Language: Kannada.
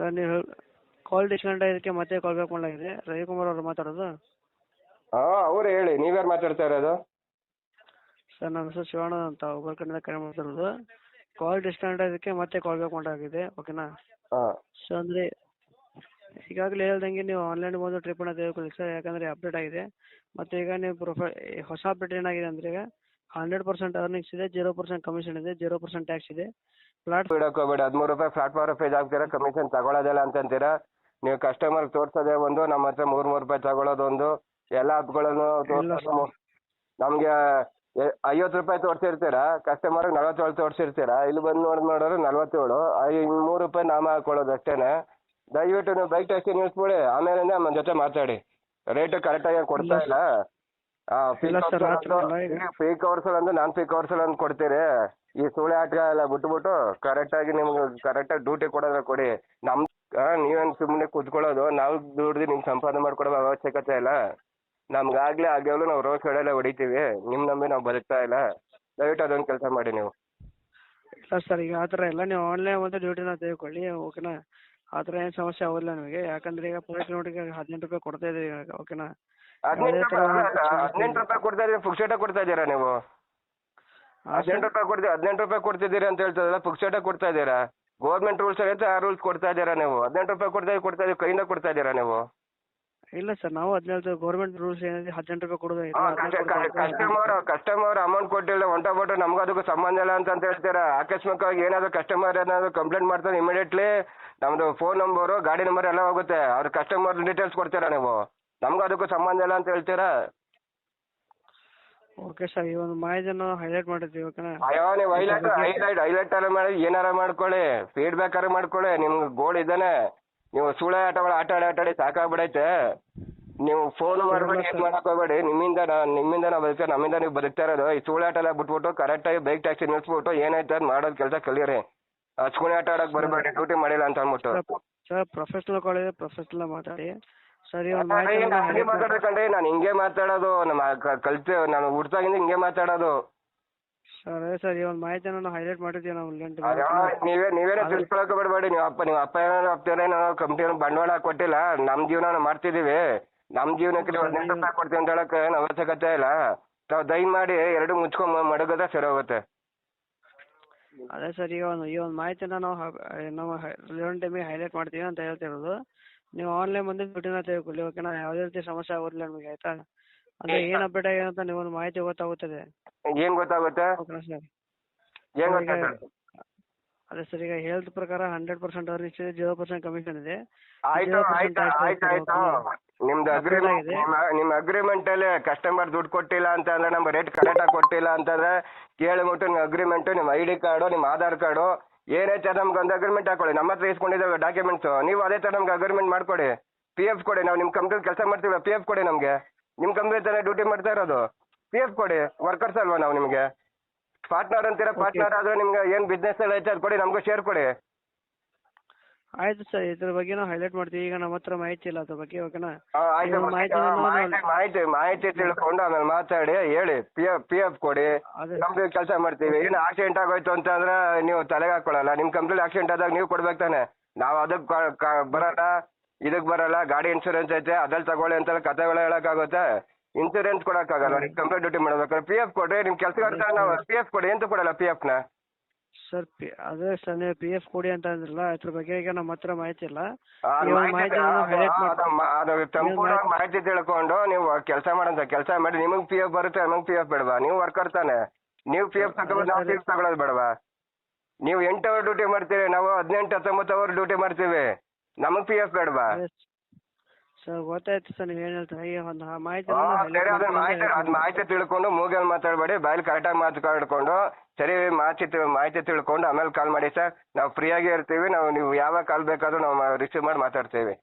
ಸರ್ ನೀವು ಕಾಲ್ ಡಿಸ್ಕನೆಕ್ಟ್ ಇದಕ್ಕೆ ಮತ್ತೆ ಕಾಲ್ ಬ್ಯಾಕ್ ಮಾಡಲಾಗಿದೆ. ರವಿಕುಮಾರ್ ಅವರು ಮಾತಾಡೋದು? ಹಾ ಅವ್ರು ಹೇಳಿ. ನೀವ್ಯಾರು ಮಾತಾಡ್ತಾ ಇರೋದು? ಸರ್ ನನ್ನ ಹೆಸರು ಶಿವಣ್ಣ ಅಂತ. ಒಬ್ಬರ ಕಡೆಯಿಂದ ಕರೆ ಮಾಡ್ತಿರೋದು ಕಾಲ್ ಡಿಸ್ಕನೆಕ್ಟ್ ಇದಕ್ಕೆ ಮತ್ತೆ ಕಾಲ್ ಬ್ಯಾಕ್ ಮಾಡಲಾಗಿದೆ. ಓಕೆನಾ ಹಾಂ. ಸೊ ಅಂದ್ರೆ ಈಗಾಗಲೇ ಹೇಳ್ದಂಗೆ ನೀವು ಆನ್ಲೈನ್ ಬಂದು ಟ್ರಿಪ್ಪನ್ನು ತೆಗೆದುಕೊಳ್ಳಿ ಸರ್. ಯಾಕಂದರೆ ಅಪ್ಡೇಟ್ ಆಗಿದೆ. ಮತ್ತೆ ಈಗ ನೀವು ಪ್ರೊಫೈ ಹೊಸ ಅಪ್ಡೇಟ್ ಏನಾಗಿದೆ ಅಂದ್ರೆ ಈಗ ಹಂಡ್ರೆಡ್ ಪರ್ಸೆಂಟ್ ಅರ್ನಿಂಗ್ಸ್ ಇದೆ ಜೀರೋ ಪರ್ಸೆಂಟ್ ಕಮಿಷನ್ ಇದೆ ಜೀರೋ ಪರ್ಸೆಂಟ್ ಟ್ಯಾಕ್ಸ್ ಇದೆ. ಪ್ಲಾಟ್ ಬಿಡಕ್ಕೆ ಹೋಗ್ಬೇಡಿ. ಹದಿಮೂರು ರೂಪಾಯಿ ಪ್ಲಾಟ್ಫಾರ್ಮ್ ಫೇಜ್ ಹಾಕ್ತೀರಾ ಕಮಿಷನ್ ತಗೊಳ್ಳೋದಿಲ್ಲ ಅಂತಂತೀರಾ. ನೀವು ಕಸ್ಟಮರ್ ತೋರ್ಸೋದೇ ಒಂದು ನಮ್ಮ ಹತ್ರ ಮೂರು ಮೂರು ರೂಪಾಯಿ ತಗೊಳ್ಳೋದು ಒಂದು. ಎಲ್ಲ ಆಪ್ಗಳನ್ನು ತೋರ್ಸೋದು ನಮಗೆ ಐವತ್ತು ರೂಪಾಯಿ ತೋರ್ಸಿರ್ತೀರಾ ಕಸ್ಟಮರ್ ನಲ್ವತ್ತೇಳು ತೋರ್ಸಿರ್ತೀರಾ. ಇಲ್ಲಿ ಬಂದು ನೋಡಿದ್ ನೋಡೋರು ನಲವತ್ತೇಳು. ಮೂರು ರೂಪಾಯಿ ನಾಮ ಹಾಕೊಳ್ಳೋದು ಅಷ್ಟೇನೆ. ದಯವಿಟ್ಟು ನೀವು ಬೈಕ್ ಟ್ಯಾಕ್ಸಿ ನಿಲ್ಸ್ಬಿಡಿ. ಆಮೇಲೆ ನಮ್ಮ ಜೊತೆ ಮಾತಾಡಿ. ರೇಟ್ ಕರೆಕ್ಟಾಗಿ ಕೊಡ್ತಾ ಇಲ್ಲ. ಇಲ್ಲ ಅವರ್ಸ್ ಅಂದ್ರೆ ನಾನ್ ಫೇಕ್ ಅವರ್ಸ್ ಅಂತ ಕೊಡ್ತೀರಿ? ಈ ಸುಳ್ಳೆ ಆಟ ಎಲ್ಲ ಬಿಟ್ಬಿಟ್ಟು ಕರೆಕ್ಟಾಗಿ ನಿಮ್ಗೆ ಕರೆಕ್ಟಾಗಿ ಡ್ಯೂಟಿ ಕೊಡೋದ್ರ ಕೊಡಿ. ನಮ್ ನೀವೇನ್ ಸುಮ್ಮನೆ ಕುತ್ಕೊಳ್ಳೋದು ನಾವು ದುಡ್ದು ನಿಮ್ ಸಂಪಾದನೆ ಮಾಡ್ಕೊಡೋ ಅವಶ್ಯಕತೆ ಇಲ್ಲ. ನಮ್ಗಾಗ್ಲೇ ಆಗ್ಯಾವಲು ನಾವು ರೋಡ್ ಸೈಡೆಲ್ಲ ಹೊಡಿತೀವಿ. ನಿಮ್ ನಂಬಿ ನಾವು ಬದುಕ್ತಾ ಇಲ್ಲ. ದಯವಿಟ್ಟು ಅದೊಂದ್ ಕೆಲಸ ಮಾಡಿ ನೀವು. ಇಲ್ಲ ಸರ್ ಈಗ ಆ ಥರ ಇಲ್ಲ. ನೀವು ಆನ್ಲೈನ್ ಬಂದು ಡ್ಯೂಟಿನ ತೆಗೆದುಕೊಳ್ಳಿ ಓಕೆನಾ? ಆತರ ಥರ ಏನು ಸಮಸ್ಯೆ ಆಗೋದಿಲ್ಲ ನಿಮಗೆ. ಯಾಕಂದ್ರೆ ಈಗ ಪರ್ ನೋಡಿ ಹದಿನೆಂಟು ರೂಪಾಯಿ ಕೊಡ್ತಾ ಇದ್ದೀವಿ ಇವಾಗ ಓಕೆನಾ? ಹದಿನೆಂಟು ರೂಪಾಯಿ ಅಲ್ಲ, ಹದಿನೆಂಟು ರೂಪಾಯಿ ಕೊಡ್ತಾ ಇದ್ದೀರಿ? ಫುಕ್ಸೇಟ ಕೊಡ್ತಾ ಇದ್ದೀರಾ ನೀವು? ಹದಿನೆಂಟು ರೂಪಾಯಿ ಕೊಡ್ತೀವಿ ಹದಿನೆಂಟು ರೂಪಾಯಿ ಕೊಡ್ತಿದ್ದೀರಿ ಅಂತ ಹೇಳ್ತದಲ್ಲ ಫುಕ್ಸೇಟ ಕೊಡ್ತಾ ಇದ್ದೀರಾ? ಗೌರ್ಮೆಂಟ್ ರೂಲ್ಸ್ ಐತೆ ಆ ರೂಲ್ಸ್ ಕೊಡ್ತಾ ಇದ್ದೀರಾ ನೀವು? ಹದಿನೆಂಟು ರೂಪಾಯಿ ಕೊಡ್ತಾ ಕೊಡ್ತಾ ಇದ್ದೀವಿ ಕೈಯಿಂದ ಕೊಡ್ತಾ ಇದ್ದೀರಾ ನೀವು? ಇಲ್ಲ ಸರ್ ನಾವು ಹದಿನೇಳು ಗೌರ್ಮೆಂಟ್ ರೂಲ್ಸ್ ಏನಿದೆ ಹದಿನೆಂಟು ರೂಪಾಯಿ ಕೊಡೋದು ಕಸ್ಟಮರ್ ಕಸ್ಟಮರ್ ಅಮೌಂಟ್ ಕೊಟ್ಟಿಲ್ಲ ಹೊಂಟೋಗ್ಬಿಟ್ಟು ನಮ್ಗೆ ಅದಕ್ಕೂ ಸಂಬಂಧ ಇಲ್ಲ ಅಂತ ಹೇಳ್ತೀರಾ? ಆಕಸ್ಮಿಕವಾಗಿ ಏನಾದ್ರು ಕಸ್ಟಮರ್ ಏನಾದ್ರು ಕಂಪ್ಲೇಂಟ್ ಮಾಡ್ತಾರೆ ಇಮಿಡಿಯೇಟ್ಲಿ ನಮ್ದು ಫೋನ್ ನಂಬರು ಗಾಡಿ ನಂಬರ್ ಎಲ್ಲ ಹೋಗುತ್ತೆ. ಅವ್ರ ಕಸ್ಟಮರ್ ಡೀಟೇಲ್ಸ್ ಕೊಡ್ತೀರಾ ನೀವು? ನಮ್ಗೆ ಅದಕ್ಕೂ ಸಂಬಂಧ ಇಲ್ಲ ಅಂತ ಹೇಳ್ತೀರಾ? ಓಕೆ ಸರ್ ಈ ಒಂದು ಮಾಹಿತಿಯನ್ನು ಹೈಲೈಟ್ ಮಾಡಿದ್ವಿ ಓಕೆನಾ ಅಯ್ಯೋ ನೀವು ಹೈಲೈಟ್ ಹೈಲೈಟ್ ಹೈಲೈಟ್ ಅಲ್ಲ ಮಾಡಿ ಏನಾರ ಮಾಡ್ಕೊಳ್ಳಿ ಫೀಡ್ಬ್ಯಾಕ್ ಅರ ಮಾಡ್ಕೊಳ್ಳಿ ನಿಮ್ಗೆ ಗೋಲ್ ಇದ್ದಾನೆ ನೀವು ಸುಳ್ಳೆ ಆಟಗಳು ಆಟ ಆಡಿ ಆಟ ಆಡಿ ಸಾಕಾಗ್ಬಿಡೈತೆ. ನೀವು ಫೋನ್ ಮಾಡ್ಬೇಡಿ ಏನು ಮಾಡಕ್ ಹೋಗ್ಬೇಡಿ ನಿಮ್ಮಿಂದ ನಿಮ್ಮಿಂದ ನಾವು ಬದುಕ ನಮ್ಮಿಂದ ನೀವು ಬದುಕ್ತಾ ಇರೋದು ಈ ಸುಳ್ಳಾಟ ಎಲ್ಲ ಬಿಟ್ಬಿಟ್ಟು ಕರೆಕ್ಟಾಗಿ ಬೈಕ್ ಟ್ಯಾಕ್ಸಿ ನಿಲ್ಸ್ಬಿಟ್ಟು ಏನೈತೆ ಅದು ಮಾಡೋದು ಕೆಲಸ ಕಲಿಯಿರಿ. ಹಚ್ಕೊಣಿ ಆಟ ಆಡಕ್ ಬರಬೇಡಿ ಡ್ಯೂಟಿ ಮಾಡಿಲ್ಲ ಅಂತ ಅಂದ್ಬಿಟ್ಟು. ಸರ್ ಪ್ರೊಫೆಷನಲ್ ಕಾಲೇಜ್ ಪ್ರೊಫೆಷನಲ್ ಮಾತಾಡಿ. ಸರ್ ಈ ಒಂದು ಹಂಗೆ ಮಾಡಿ- ಮಾತಾಡ್ಬೇಕಂದ್ರೆ ನಾನು ಹಿಂಗೆ ಮಾತಾಡೋದು ನಮ್ಮ ಕಲ್ತು ನಾನು ಹುಡ್ತಾಗಿಂದ ಹಿಂಗೆ ಮಾತಾಡೋದು. ಸರಿ ಸರ್ ಈ ಒಂದು ಮಾಹಿತಿಯನ್ನು ಹೈಲೈಟ್ ಮಾಡಿರ್ತೀವಿ ನಾವು ಲೆಂಟ್ ಅಯ್ಯೋ, ನೀವೇ ನೀವೇನೇ ತಿಳ್ಕೊಳಕ್ಕೆ ಬಿಡಬೇಡಿ ನೀವು ಅಪ್ಪ ನೀವು ಅಪ್ಪ ಏನಾದ್ರು ಅಪ್ಪ ನಾವು ಕಂಪ್ನಿ ಬಂಡವಾಳ ಕೊಟ್ಟಿಲ್ಲ ನಮ್ಮ ಜೀವನ ನಾವು ಮಾಡ್ತಿದೀವಿ ನಮ್ಮ ಜೀವನಕ್ಕೆ ನೀವು ಹದಿನೆಂಟು ರೂಪಾಯಿ ಕೊಡ್ತೀವಿ ಅಂತ ಹೇಳಕ್ಕೆ ಏನು ಅವಶ್ಯಕತೆ ಇಲ್ಲ. ತಾವ್ ದಯ ಮಾಡಿ ಎರಡು ಮುಚ್ಕೊಂಡ್ ಮಡಗದ ಸರಿ ಹೋಗುತ್ತೆ. ಅದೇ ಸರ್ ಈಗ ಒಂದು ಈ ಒಂದು ಮಾಹಿತಿನ ನಾವು ಹ- ನಾವು ಟೈಮಿಗೆ ಹೈಲೈಟ್ ಮಾಡ್ತೀವಿ ಅಂತ ಹೇಳ್ತಿರೋದು. ನೀವು ಆನ್ಲೈನ್ ಬಂದು ದುಡ್ಡಿನ ತೆಗೆದುಕೊಳ್ಳಿ ಓಕೆನಾ ಯಾವುದೇ ರೀತಿ ಸಮಸ್ಯೆ ಆಗೋದಿಲ್ಲ ನಿಮಗೆ ಆಯ್ತಾ? ಅಂದ್ರೆ ಏನು ಅಪ್ಡೇಟ್ ಆಗಿದೆ ಅಂತ ನೀವು ಮಾಹಿತಿ ಗೊತ್ತಾಗುತ್ತದೆ. ಏನ್ ಗೊತ್ತಾಗುತ್ತೆ? ಓಕೆನಾ ಸರ್. ಏನ್ ಗೊತ್ತಾಗುತ್ತೆ? ಅದೇ ಸರ್ ಈಗ ಹೆಲ್ತ್ ಪ್ರಕಾರ ಹಂಡ್ರೆಡ್ ಪರ್ಸೆಂಟ್ ಅರ್ನಿಂಗ್ಸ್ ಇದೆ ಜೀರೋ ಪರ್ಸೆಂಟ್ ಕಮಿಷನ್ ಇದೆ. ಆಯ್ತು ಆಯ್ತು ಪರ್ಸೆಂಟ್ ಆಯ್ತು ಆಯ್ತು. ನಿಮ್ದು ಅಗ್ರಿಮೆಂಟ್ ಆಗಿದೆ. ನಿಮ್ಮ ಅಗ್ರಿಮೆಂಟ್ ಅಲ್ಲಿ ಕಸ್ಟಮರ್ ದುಡ್ಡು ಕೊಟ್ಟಿಲ್ಲ ಅಂತ ಅಂದ್ರೆ ನಮ್ಮ ರೇಟ್ ಕರೆಕ್ಟ್ ಆಗಿ ಕೊಟ್ಟಿಲ್ಲ ಅಂತಂದ್ರೆ ಕೇಳ್ಬಿಟ್ಟು ನಿಮ್ಮ ಅಗ್ರಿಮೆಂಟ್ ನಿಮ್ಮ ಐ ಡಿ ಕಾರ್ಡು ನಿಮ್ಮ ಆಧಾರ್ ಕಾರ್ಡು ಏನೈತೆ ನಮ್ಗೆ ಒಂದು ಅಗ್ರಿಮೆಂಟ್ ಹಾಕೊಳ್ಳಿ ನಮ್ಮ ಹತ್ರ ಇಸ್ಕೊಂಡಿದ್ದಾವೆ ಡಾಕ್ಯುಮೆಂಟ್ಸ್ ನೀವು ಅದೇ ಥರ ನಮ್ಗೆ ಅಗ್ರಿಮೆಂಟ್ ಮಾಡ್ಕೊಡಿ. ಪಿ ಎಫ್ ಕೊಡಿ ನಾವು ನಿಮ್ಮ ಕಂಪ್ನಿಲಿ ಕೆಲಸ ಮಾಡ್ತೀವಿ ಪಿ ಎಫ್ ಕೊಡಿ ನಮಗೆ. ನಿಮ್ಮ ಕಂಪ್ನಿ ತಾನೇ ಡ್ಯೂಟಿ ಮಾಡ್ತಾ ಇರೋದು. ಪಿ ಎಫ್ ಕೊಡಿ ವರ್ಕರ್ಸ್ ಅಲ್ವಾ ನಾವು ನಿಮಗೆ? ಪಾರ್ಟ್ನರ್ ಅಂತೀರ ಪಾರ್ಟ್ನರ್ ಆದ್ರೆ ನಿಮ್ಗೆ ಏನು ಬಿಸ್ನೆಸ್ ಎಲ್ಲ ಐತೆ ಅದು ಕೊಡಿ ನಮಗೂ ಶೇರ್ ಕೊಡಿ. ಆಯ್ತು ಸರ್ ಇದ್ರ ಬಗ್ಗೆ ನಾವು ಹೈಲೈಟ್ ಮಾಡ್ತೀವಿ. ಈಗ ನಮ್ಮ ಹತ್ರ ಮಾಹಿತಿ ಇಲ್ಲ ಅದ್ರ ಬಗ್ಗೆ ಓಕೆನಾ ಆ, ಆಯ್ತು ನೀವು ಮಾಹಿತಿ ಮಾಹಿತಿ ಮಾಹಿತಿ ಮಾಹಿತಿ ತಿಳ್ಕೊಂಡು ಆಮೇಲೆ ಮಾತಾಡಿ ಹೇಳಿ. ಪಿ ಎಫ್ ಪಿ ಎಫ್ ಕೊಡಿ. ಅದೇ. ಕಂಪ್ನಿ ಕೆಲಸ ಮಾಡ್ತೀವಿ. ಏನು ಆಕ್ಸಿಡೆಂಟ್ ಆಗೋಯ್ತು ಅಂತಂದ್ರೆ ನೀವು ತಲೆಗೆ ಹಾಕೊಳ್ಳಲ್ಲ ನಿಮ್ಮ ಕಂಪ್ನಿಲಿ ಆಕ್ಸಿಡೆಂಟ್ ಆದಾಗ ನೀವು ಕೊಡ್ಬೇಕು ತಾನೆ. ನಾವು ಅದಕ್ಕೆ ಬರಲ್ಲ ಇದಕ್ಕೆ ಬರಲ್ಲ. ಗಾಡಿ ಇನ್ಶೂರೆನ್ಸ್ ಐತೆ ಅದ್ರಲ್ಲಿ ತಗೊಳ್ಳಿ ಅಂತ ಕಥೆಗಳು ಹೇಳಕ್ಕಾಗುತ್ತೆ. ಇನ್ಶೂರೆನ್ಸ್ ಕೊಡಕ್ಕಾಗಲ್ಲ. ನಿಮ್ಮ ಕಂಪ್ನಿ ಡ್ಯೂಟಿ ಮಾಡ್ಬೇಕಾದ್ರೆ ಪಿ ಎಫ್ ಕೊಡ್ರಿ. ನಿಮ್ಮ ಕೆಲ್ಸ ನಾವು ಪಿ ಎಫ್ ಕೊಡಿ. ಎಂತ ಕೊಡಲ್ಲ ಪಿ ಎಫ್ನ ಸರ್ ಪಿ ಅದೇ ಸರ್ ನೀವು ಪಿ ಎಫ್ ಕೊಡಿ ಅಂತ ಅಂದ್ರಲ್ಲ ಅದ್ರ ಬಗ್ಗೆ ಈಗ ನಮ್ಮ ಹತ್ರ ಮಾಹಿತಿ ಇಲ್ಲ. ಆ, ಮಾಹಿತಿ- ಅದು- ಅದು-. ಮ- ಅದು ಮಾಹಿತಿ ತಿಳ್ಕೊಂಡು ನೀವು ಕೆಲಸ ಮಾಡೋಂಥ ಕೆಲಸ ಮಾಡಿ ನಿಮಗೆ ಪಿ ಎಫ್ ಬರುತ್ತೆ ನಮಗೆ ಪಿ ಎಫ್ ಬೇಡವಾ? ನೀವು ವರ್ಕರ್ ತಾನೆ. ನೀವು ಪಿ ಎಫ್ ತಗೊಳ್ಳೋದು ನಾವು ಪಿ ಎಫ್ ತಗೊಳ್ಳೋದು ಬೇಡವಾ? ನೀವು ಎಂಟು ಅವರ್ ಡ್ಯೂಟಿ ಮಾಡ್ತೀರಿ ನಾವು ಹದಿನೆಂಟು ಹತ್ತೊಂಬತ್ತು ಅವರ್ ಡ್ಯೂಟಿ ಮಾಡ್ತೀವಿ. ನಮಗೆ ಪಿ ಎಫ್ ಬೇಡವಾ? ಸರ್ ಗೊತ್ತಾಯ್ತು ಸರ್ ನೀವು ಏನು ಹೇಳ್ತೀರಾ ಈಗ ಒಂದು ಆ ಮಾಹಿತಿನ ಆ, ಸರಿ highlight ಮಾಹಿತಿ ಮಾಡ್ತೀವಿ ಅದ್ ಮಾಹಿತಿ ತಿಳ್ಕೊಂಡು ಮೂಗಲ್ ಮಾತಾಡಬೇಡಿ ಬಾಯಲ್ಲಿ ಕರೆಕ್ಟಾಗಿ ಮಾತಾಡ್ಕೊಂಡು ಸರಿ ಮಾಹಿತಿ ಮಾಹಿತಿ ತಿಳ್ಕೊಂಡು ಆಮೇಲೆ ಕಾಲ್ ಮಾಡಿ ಸರ್. ನಾವು ಫ್ರೀಯಾಗೇ ಇರ್ತೀವಿ, ನಾವು ನೀವು ಯಾವಾಗ ಕಾಲ್ ಬೇಕಾದರೂ ನಾವು ರಿಸೀವ್ ಮಾಡಿ ಮಾತಾಡ್ತೀವಿ.